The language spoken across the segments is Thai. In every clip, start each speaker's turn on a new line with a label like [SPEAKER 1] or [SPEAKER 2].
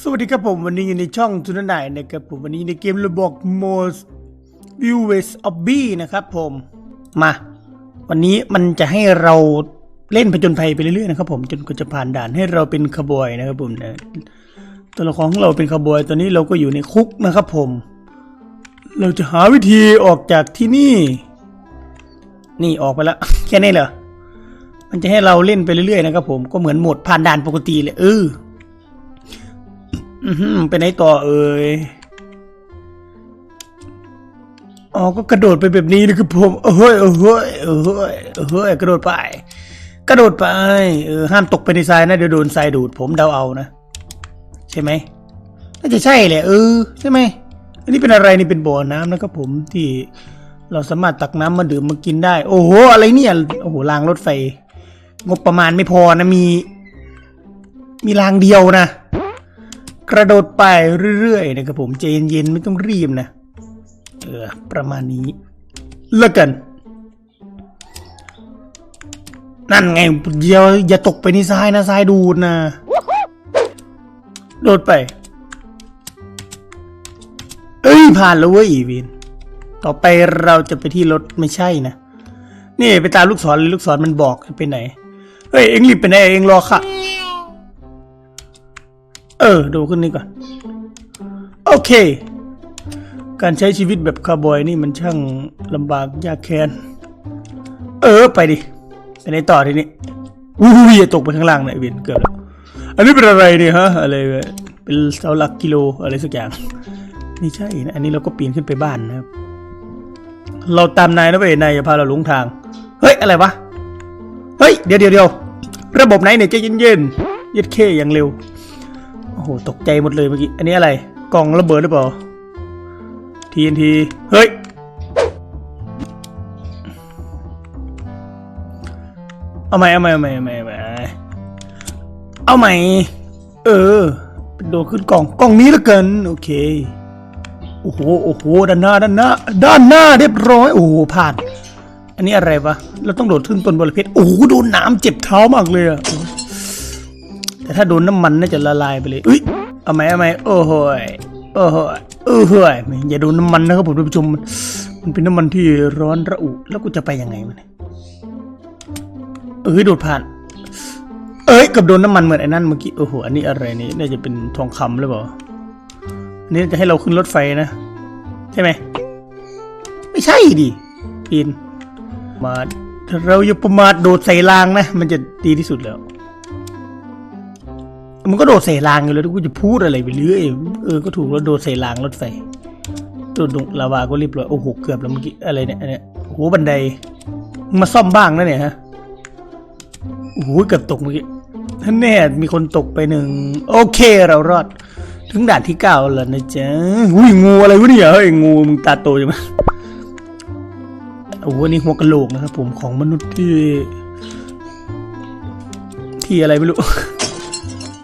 [SPEAKER 1] สวัสดีครับผมวันนี้อยู่ในช่องทุนนายนะครับผมวันนี้ในเกมระบอก Most View West of B นะครับผมมา วันนี้มันจะให้เราเล่นผจญภัยไปเรื่อยๆนะครับผมจนกว่าจะผ่านด่านให้เราเป็นขบอยนะครับผมนะตัวละครของเราเป็นขบอยตอนนี้เราก็อยู่ในคุกนะครับผม เราจะหาวิธีออกจากที่นี่ นี่ออกไปแล้วแค่นี้เหรอมันจะให้เราเล่นไปเรื่อยๆนะครับผมก็เหมือนโหมดผ่านด่านปกติเลยเออ อือหือไปไหนต่อเอ่ยอ๋อก็กระโดดไปแบบนี้นะครับผมเอ้ยเอ้ยเอ้ยเอ้ยกระโดดไป กระโดดไปเออห้ามตกไปในทรายนะเดี๋ยวโดนทรายดูดผมเดาเอานะ ใช่ไหมน่าจะใช่แหละเออใช่ไหมอันนี้เป็นอะไรนี่เป็นบ่อน้ำนะครับผมที่เราสามารถตักน้ำมาดื่มมากินได้ โอ้โหอะไรเนี่ยโอ้โหรางรถไฟ งบประมาณไม่พอนะมี มีรางเดียวนะ กระโดดไปเรื่อยๆนะครับผมใจเย็นๆไม่ต้องรีบนะ เออ ประมาณนี้แล้วกัน นั่นไงอย่าอย่าตกไปในทรายนะทรายดูดนะ โดดไป เอ้ย ผ่านแล้วเว้ยอีวิน ต่อไปเราจะไปที่รถไม่ใช่นะ นี่ไปตามลูกศรเลยลูกศรมันบอกให้ไปไหน เฮ้ย เอ็งรีบไปไหนเอ็งรอค่ะ เออ ดูขึ้นนี่ก่อน โอเค การใช้ชีวิตแบบคาร์บอยนี่มันช่างลำบากยากแค้น เออ ไปดิ ไปไหนต่อทีนี้อู้ยอย่าตกไปข้างล่างนะไอเวนเกือบแล้ว อันนี้เป็นอะไรเนี่ยฮะ อะไร เป็นเสาหลักกิโลอะไรสักอย่างไม่ใช่นะ อันนี้เราก็ปีนขึ้นไปบ้านนะครับ เราตามนายนะเว้ยนายอย่าพาเราหลงทาง เฮ้ย อะไรวะ เฮ้ย เดี๋ยวเดี๋ยวเดี๋ยวระบบไหนเนี่ยใจเย็นๆเย็ดเคอย่างเร็ว โอ้โหตกใจหมดเลยเมื่อกี้ อันนี้อะไร กล่องระเบิดหรือเปล่า TNT เฮ้ย เอาใหม่เอาใหม่เอาใหม่เอาใหม่เอาใหม่เอาใหม่ เออ โดดขึ้นกล่อง กล่องนี้แล้วกัน โอเค โอ้โห โอ้โห ด้านหน้า ด้านหน้า ด้านหน้าเรียบร้อย โอ้โห ผ่าน อันนี้อะไรวะ เราต้องโดดขึ้นต้นบอลเพชรโอ้โห โดนน้ำเจ็บเท้ามากเลยอะ แต่ถ้าโดนน้ำมันน่าจะละลายไปเลยอุ้ยเอาไหมเอาไหมโอ้โหยโอ้โหยโอ้โหยอย่าโดนน้ำมันนะครับผมท่านผู้ชมมันมันเป็นน้ำมันที่ร้อนระอุแล้วกูจะไปยังไงมันยเอ้ยโดดผ่าน เอ้ยเกับโดนน้ำมันเหมือนไอ้นั่นเมื่อกี้โอ้โหอันนี้อะไรนี่น่าจะเป็นทองคำหรือเปล่าอันนี้จะให้เราขึ้นรถไฟนะ ใช่ไหมไม่ใช่ดิปีนมาถ้าเราอย่าประมาทโดดใส่รางนะ มันจะดีที่สุดแล้ว มันก็โดดใส่รางอยู่แล้วกูจะพูดอะไรไปเรื่อยเออก็ถูกแล้วโดดใส่รางรถไฟโดดลงลาวาก็รีบร้อยโอ้โหเกือบแล้วเมื่อกี้อะไรเนี่ยอันเนี้ยโอ้โหบันไดมึงมาซ่อมบ้างนะเนี่ยฮะโอ้โหเกือบตกเมื่อกี้ท่านแน่มีคนตกไปหนึ่งโอเคเรารอด ถึงด่านที่เก้าแล้วนะจ๊ะอุ้ยงูอะไรวะเนี่ยเฮ้ยงูมึงตาโตจังมั้ยโอ้โหนี่หัวกะโหลกนะครับผมของมนุษย์ที่ที่อะไรไม่รู้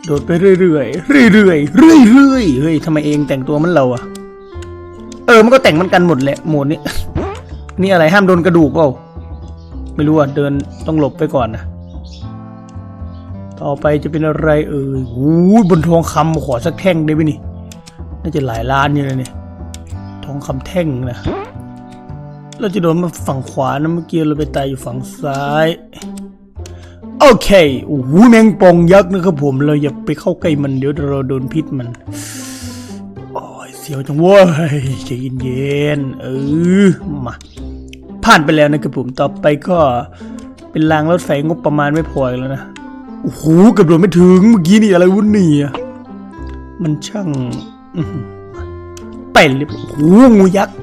[SPEAKER 1] โดดไปเรื่อยๆเรื่อยๆเรื่อยๆเรื่อยๆเฮ้ยทำไมเองแต่งตัวมันเราอะเออมันก็แต่งมันกันหมดแหละหมดนี้ นี่อะไรห้ามโดนกระดูกเปล่าไม่รู้อะเดินต้องหลบไปก่อนนะต่อไปจะเป็นอะไรเอ่ยโอ้ยบนทองคำขอสักแท่งได้ไหมนี่ น่าจะหลายล้านอยู่เลยเนี่ยทองคำแท่งนะเราจะโดนมาฝั่งขวานะเมื่อกี้เราไปตายอยู่ฝั่งซ้าย เคโอ้โหแมงปองยักษ์นะครับผมเราอย่าไปเข้าใกล้มันเดี๋ยวเราโดนพิษมันโอ้ยเสียวจังเว้ยใจเย็นๆเออมาผ่านไปแล้วนะครับผมต่อไปก็เป็นรางรถไฟงบประมาณไม่พออีกแล้วนะโอ้โหเกือบโดนไม่ถึงเมื่อกี้นี่อะไรวุ่นนี่อะมันช่างอื้อหือไปเลยโอ้โหงูยักษ์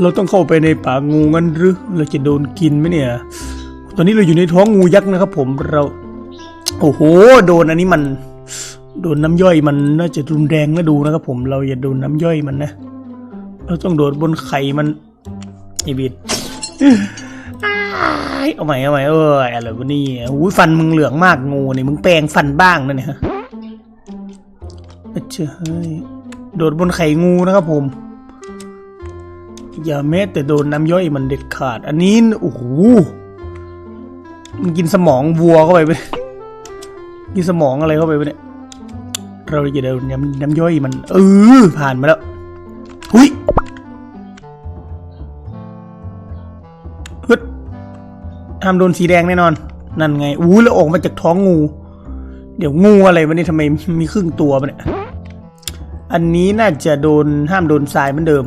[SPEAKER 1] เราต้องเข้าไปในป่างูงั้นหรือเราจะโดนกินไหมเนี่ย ตอนนี้เราอยู่ในท้องงูยักษ์นะครับ ผมเรา โอ้โห โดนอันนี้มัน โดนน้ำย่อยมันน่าจะรุนแรงนะดูนะครับ ผมเราอย่าโดนน้ำย่อยมันนะเราต้องโดดบนไข่มันไอบิดเอาใหม่เอาใหม่เอออะไรวะนี่หูยฟันมึงเหลืองมากงูนี่มึงแปลงฟันบ้างนะเนี่ยฮะเจ้ยโดดบนไข่งูนะครับผม อย่าแม้แต่โดนน้ำย่อยมันเด็ดขาด อันนี้โอ้โห มันกินสมองวัวเข้าไปไปกินสมองอะไรเข้าไปไปเนี่ย เราจะเดินน้ำน้ำย่อยมันเออผ่านมาแล้วหุยฮึดห้ามโดนสีแดงแน่นอน นั่นไงอู้แล้วออกมาจากท้องงู เดี๋ยวงูอะไรวะนี่ทำไมมีครึ่งตัวปะเนี่ยอันนี้น่าจะโดนห้ามโดนทรายเหมือนเดิม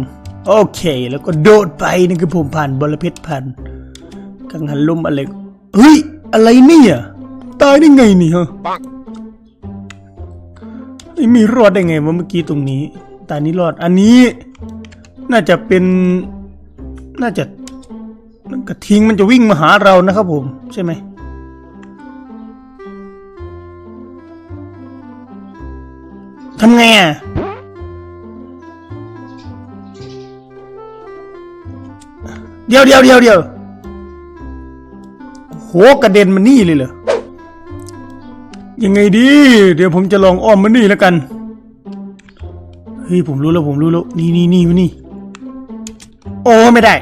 [SPEAKER 1] โอเค แล้วก็โดดไปนี่คือผมผ่านบอลเพชรผ่านกังหันลมอะไร เฮ้ย อะไรเนี่ย ตายได้ไงนี่ฮะไอ้ยมีรอดได้ไงวะเมื่อกี้ตรงนี้ ตานี้รอด อันนี้ น่าจะเป็น น่าจะกระทิงมันจะวิ่งมาหาเรานะครับผม ใช่ไหมทำไงอะเดี๋ยวเดี๋ยวเดี๋ยวเดี๋ยวโห กระเด็นมานี่เลยเหรอ ยังไงดี เดี๋ยวผมจะลองอ้อมมานี่แล้วกัน เฮ้ยผมรู้แล้วผมรู้แล้ว นี่นี่นี่มานี่ โอ้ไม่ได้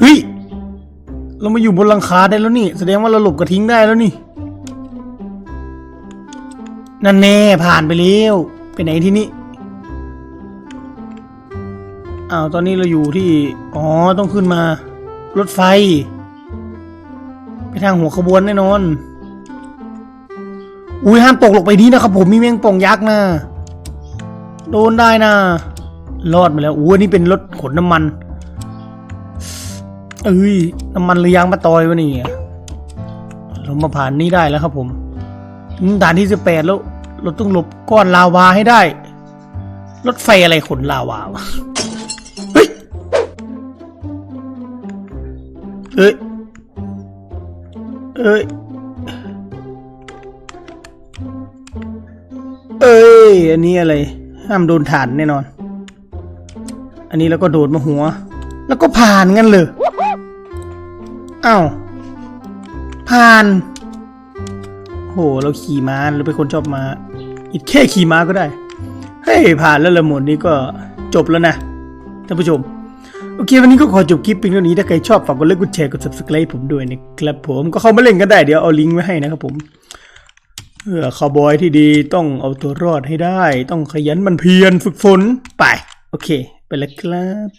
[SPEAKER 1] เฮ้ย เรามาอยู่บนหลังคาได้แล้วนี่ แสดงว่าเราหลบกระทิ้งได้แล้วนี่นั่นแน่ผ่านไปแล้วไปไหนที่นี่ อ้าวตอนนี้เราอยู่ที่ อ๋อ ต้องขึ้นมา รถไฟ ไปทางหัวขบวนแน่นอน อุ้ยห้ามตกลงไปนี้นะครับผมมีแมงป่องยักษ์นะ โดนได้นะ รอดมาแล้วอุ้ยนี่เป็นรถขนน้ำมัน เอ้ย น้ำมันหรือยางมะตอยวะนี่เรามาผ่านนี้ได้แล้วครับผมอืมด่านที่สิบแปดแล้ว เราต้องหลบก้อนลาวาให้ได้ รถไฟอะไรขนลาวาวะ เอ้ย เอ้ย เอ้ย อันนี้อะไร ห้ามโดนฐานแน่นอน อันนี้แล้วก็โดดมาหัว แล้วก็ผ่านงั้นเลยอ้าว ผ่าน โห เราขี่ม้าเราเป็นคนชอบม้า อีกแค่ขี่ม้าก็ได้ เฮ้ย ผ่านแล้วละหมดนี้ก็จบแล้วนะท่านผู้ชม อเควันนี้ก็ขอจบคลิปเพียงเท่านี้ถ้าใครชอบฝากกดไลค์กดแชร์กด subscribe ผมด้วยนะครับผมก็เข้ามาเล่นกันได้เดี๋ยวเอาลิงก์ไว้ให้นะครับผมเออคาวบอยที่ดีต้องเอาตัวรอดให้ได้ ต้องขยันมันเพียรฝึกฝนไป โอเค ไปแล้วครับ